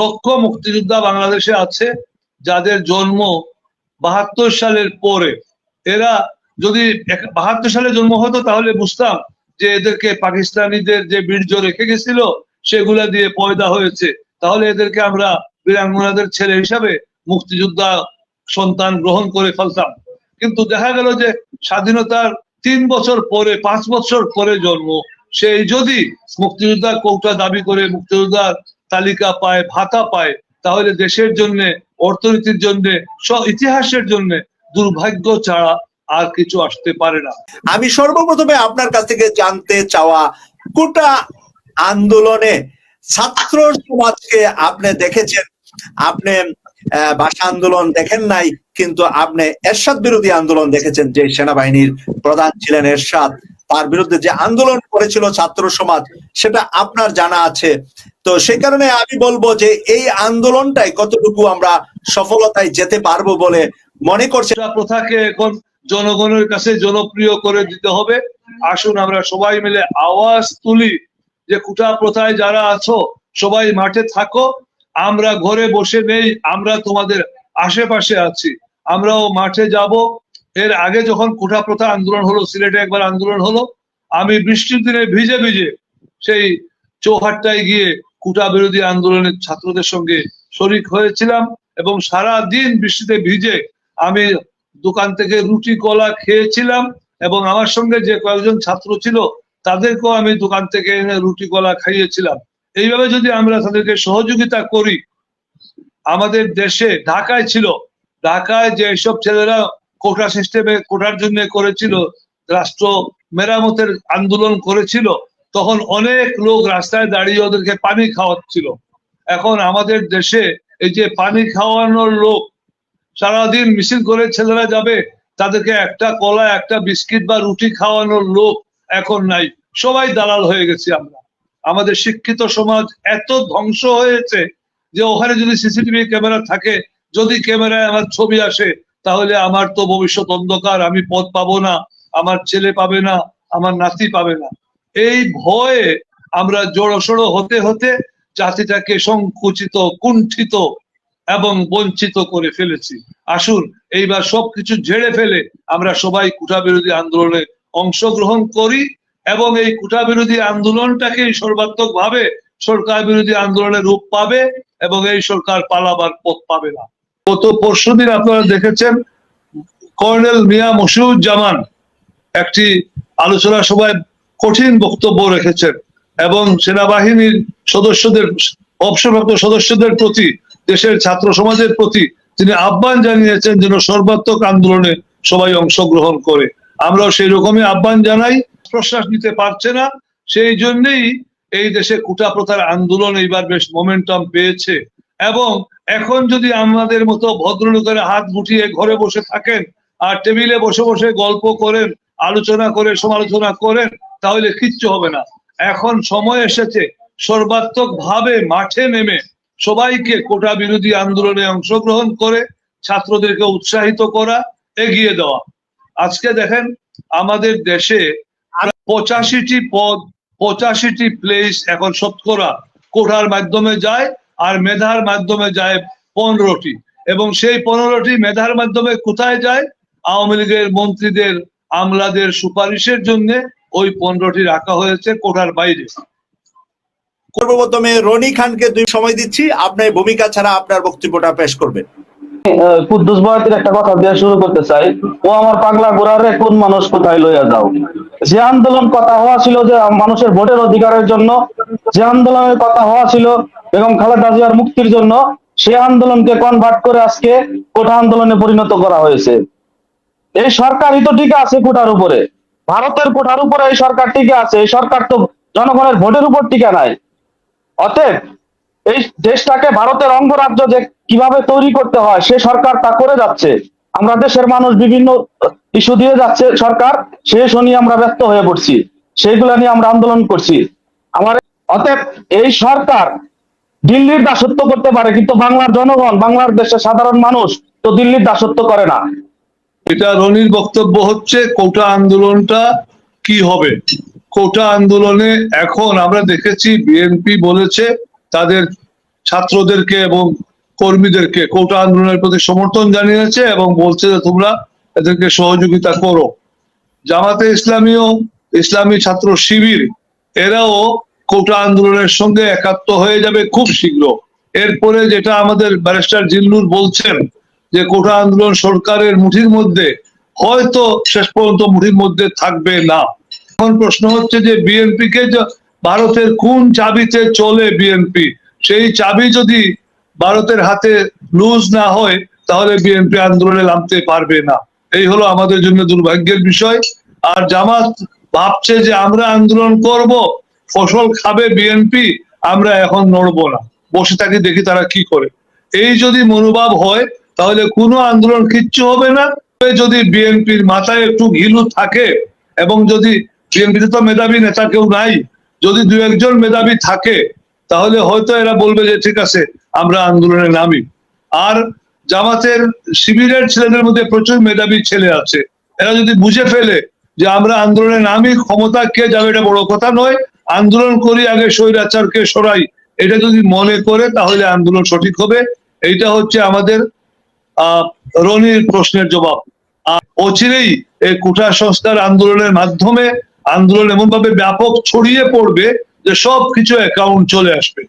লক্ষ মুক্তিযোদ্ধা বাংলাদেশে আছে যাদের জন্ম বাহাত্তর সালের পরে। এরা যদি বাহাত্তর সালে জন্ম হতো তাহলে বুঝতাম যে এদেরকে পাকিস্তানিদের যে বীর্য রেখে গেছিল, সেগুলা দিয়ে পয়দা হয়েছে। তাহলে এদেরকে আমরা বীরাঙ্গনাদের ছেলে হিসাবে মুক্তিযোদ্ধা সন্তান গ্রহণ করে ফেলতাম। কিন্তু দেখা গেল যে স্বাধীনতার তিন বছর পরে, পাঁচ বছর পরে জন্ম, সেই যদি মুক্তিযোদ্ধা কৌটা দাবি করে মুক্তিযোদ্ধার তালিকা পায়, ভাতা পায়, তাহলে দেশের জন্য, অর্থনীতির জন্য ইতিহাসের জন্য দুর্ভাগ্য ছাড়া আর কিছু আসতে পারে না। আমি সর্বপ্রথমে আপনার কাছ থেকে জানতে চাওয়া কোটা আন্দোলনে ছাত্র সমাজকে আপনি দেখেছেন, আপনি ভাষা আন্দোলন দেখেন নাই, কিন্তু আপনি এরশাদ বিরোধী আন্দোলন দেখেছেন, যে সেনাবাহিনীর প্রধান ছিলেন এরশাদ। তার বিরুদ্ধে যে আন্দোলন করেছিল ছাত্র সমাজ, সেটা আপনার জানা আছে। তো সেই কারণে আমি বলব যে এই আন্দোলনটাই কতটুকু আমরা সফলতায় যেতে পারব বলে মনে করছেন সেটা প্রথাকে এখন জনগণের কাছে জনপ্রিয় করে দিতে হবে। আসুন আমরা সবাই মিলে আওয়াজ তুলি যে কুটা প্রথায় যারা আছো, সবাই মাঠে থাকো। আমরা ঘরে বসে নেই, আমরা তোমাদের আশেপাশে আছি। আমরাও মাঠে যাব। এর আগে যখন কুটা প্রথা আন্দোলন হলো, সিলেটে একবার আন্দোলন হলো, আমি বৃষ্টির দিনে ভিজে ভিজে সেই চৌহাট্টায় গিয়ে কুটা বিরোধী আন্দোলনের ছাত্রদের সঙ্গে শরিক হয়েছিলাম এবং সারা দিন বৃষ্টিতে ভিজে আমি দোকান থেকে রুটি, কলা খেয়েছিলাম এবং আমার সঙ্গে যে কয়েকজন ছাত্র ছিল, তাদেরকেও আমি দোকান থেকে এনে রুটি, কলা খাইয়েছিলাম। এইভাবে যদি আমরা তাদেরকে সহযোগিতা করি, আমাদের দেশে ঢাকায় ছিল, ঢাকায় যে সব ছেলেরা কোটা সিস্টেমে কোটার জন্য করেছিল, রাষ্ট্র মেরামতের আন্দোলন করেছিল, তখন অনেক লোক রাস্তায় দাঁড়িয়ে ওদেরকে পানি খাওয়াচ্ছিল। এখন আমাদের দেশে এই যে পানি খাওয়ানোর লোক সারাদিন মিছিল করে ছেলেরা যাবে, তাদেরকে একটা কলা, একটা বিস্কিট বা রুটি খাওয়ানোর লোক এখন নাই। সবাই দালাল হয়ে গেছি আমরা। আমাদের শিক্ষিত সমাজ এত ধ্বংস হয়েছে যে ওখানে যদি সিসিটিভি ক্যামেরা থাকে, যদি ক্যামেরায় আমার ছবি আসে তাহলে আমার তো ভবিষ্যৎ অন্ধকার, আমি পথ পাবো না, আমার ছেলে পাবে না, আমার নাতি পাবে না। এই ভয়ে আমরা জড়সড়ো হতে হতে জাতিটাকে সংকুচিত, কুণ্ঠিত এবং বঞ্চিত করে ফেলেছি। আসুন, এইবার সবকিছু ঝেড়ে ফেলে আমরা সবাই কুঠা বিরোধী আন্দোলনে অংশগ্রহণ করি এবং এই কুঠা বিরোধী আন্দোলনটাকে সর্বাত্মক ভাবে সরকার বিরোধী আন্দোলনের রূপ পাবে এবং এই সরকার পালাবার পথ পাবে না। গত পরশুদিন আপনারা দেখেছেন কর্নেল মিয়া মশিউজ্জামান একটি আলোচনা সভায় কঠিন বক্তব্য রেখেছেন এবং সেনাবাহিনীর সদস্যদের, অবসরপ্রাপ্ত সদস্যদের প্রতি, দেশের ছাত্র সমাজের প্রতি তিনি আহ্বান জানিয়েছেন যেন সর্বাত্মক আন্দোলনে সবাই অংশগ্রহণ করে। আমরাও সেই রকমই আহ্বান জানাই, প্রশ্বাস নিতে পারছে না, সেই জন্যই এই দেশে কুটা প্রথার আন্দোলন এইবার বেশ মোমেন্টাম পেয়েছে এবং এখন যদি আমাদের মতো ভদ্রলোকের হাত গুটিয়ে ঘরে বসে থাকেন আর টেবিলে বসে বসে গল্প করেন, আলোচনা করে সমালোচনা করেন, তাহলে কিচ্ছু হবে না। এখন সময় এসেছে সর্বাত্মক ভাবে মাঠে নেমে সবাইকে কোটা বিরোধী আন্দোলনে অংশগ্রহণ করে, ছাত্রদেরকে উৎসাহিত করা, এগিয়ে দেওয়া। আজকে দেখেন, আমাদের দেশে পঁচাশিটি পদ, পঁচাশিটি প্লেস এখন শতকরা কোটার মাধ্যমে যায়। আর মেধার মাধ্যমে যায় পনেরোটি। এবং সেই পনেরোটি মেধার মাধ্যমে কোথায় যায়? আওয়ামী লীগের মন্ত্রীদের আমলাদের সুপারিশের জন্য ওই পনেরোটি রাখা হয়েছে কোটার বাইরে। সর্বপ্রথমে রনি খানকে দুই সময় দিচ্ছি। আপনার ভূমিকা ছাড়া আপনার বক্তব্যটা পেশ করবেন। আহ, কুদ্দুস বয়াতির একটা কথা দিয়ে শুরু করতে চাই। ও আমার পাগলা গোড়ারে কোন মানুষ কোথায় লইয়া যাও? যে আন্দোলন কথা হওয়া ছিল যে মানুষের ভোটের অধিকারের জন্য যে আন্দোলনের কথা হওয়া ছিল বেগম খালেদা জিয়ার মুক্তির জন্য সে আন্দোলনকে কনভার্ট করে আজকে কোঠা আন্দোলনে পরিণত করা হয়েছে। এই সরকারই তো টিকে আছে কোটার উপরে। ভারতের কোঠার উপরে এই সরকার টিকে আছে, এই সরকার তো জনগণের ভোটের উপর টিকে নাই। অতএব এই দেশটাকে ভারতের অঙ্গরাজ্য যে কীভাবে তৈরি করতে হয়, সে সরকার তা করে যাচ্ছে। আমরা দেশের মানুষ বিভিন্ন ইস্যু দিয়ে যাচ্ছে সরকার, সে নিয়ে আমরা ব্যস্ত হয়ে পড়ছি। সেইগুলা নিয়ে আমরা আন্দোলন করছি। আমার অতএব এই সরকার দিল্লির দাসত্ব করতে পারে, কিন্তু বাংলার জনগণ, বাংলার দেশের সাধারণ মানুষ তো দিল্লির দাসত্ব করে না। এটা রনির বক্তব্য হচ্ছে, কোটা আন্দোলনটা কি হবে? কোটা আন্দোলনে এখন আমরা দেখেছি, বিএনপি বলেছে, তাদের ছাত্রদেরকে এবং কর্মীদেরকে কোটা আন্দোলনের প্রতি সমর্থন জানিয়েছে এবং বলছে যে তোমরা এদেরকে সহযোগিতা করো। জামাতে ইসলামীও ইসলামী ছাত্র শিবির, এরাও কোটা আন্দোলনের সঙ্গে একাত্ম হয়ে যাবে খুব শীঘ্র। এরপরে যেটা আমাদের ব্যারিস্টার জিল্লুর বলছেন, যে কোটা আন্দোলন সরকারের মুঠির মধ্যে, হয়তো শেষ পর্যন্ত মুঠির মধ্যে থাকবে না। এখন প্রশ্ন হচ্ছে যে বিএনপি কে ভারতের কোন চাবিতে চলে বিএনপি? সেই চাবি যদি ভারতের হাতে লুজ না হয়, তাহলে বিএনপি আন্দোলনে নামতে পারবে না। এই হলো আমাদের জন্য দুর্ভাগ্যের বিষয়। আর জামাত ভাবছে যে আমরা আন্দোলন করব ফসল খাবে বিএনপি আমরা এখন নড়বো না। বসে থাকি, দেখি তারা কি করে। এই যদি মনোভাব হয়, তাহলে কোনো আন্দোলন কিচ্ছু হবে না। যদি বিএনপির মাথায় একটু ঘিলু থাকে, এবং যদি বিএনপিতে তো মেধাবী নেতা কেউ নাই, যদি দু একজন মেধাবী থাকে, তাহলে হয়তো এরা বলবে যে, ঠিক আছে, আমরা আন্দোলনে নামি। আর জামাতের শিবিরের ছেলেদের মধ্যে প্রচুর মেধাবী ছেলে আছে। এরা যদি বুঝে ফেলে যে, আমরা আন্দোলনে নামি, ক্ষমতা কে যাবে, এটা বড় কথা নয়। আন্দোলন করি, আগে স্বৈরাচারকে সরাই। এটা যদি মনে করে, তাহলে আন্দোলন সঠিক হবে। এইটা হচ্ছে আমাদের রনির প্রশ্নের জবাব। অচিরেই এই কুঠা সংস্কার আন্দোলনের মাধ্যমে আন্দোলন এমন ভাবে ব্যাপক ছড়িয়ে পড়বে যে সব কিছু অ্যাকাউন্ট চলে আসবে।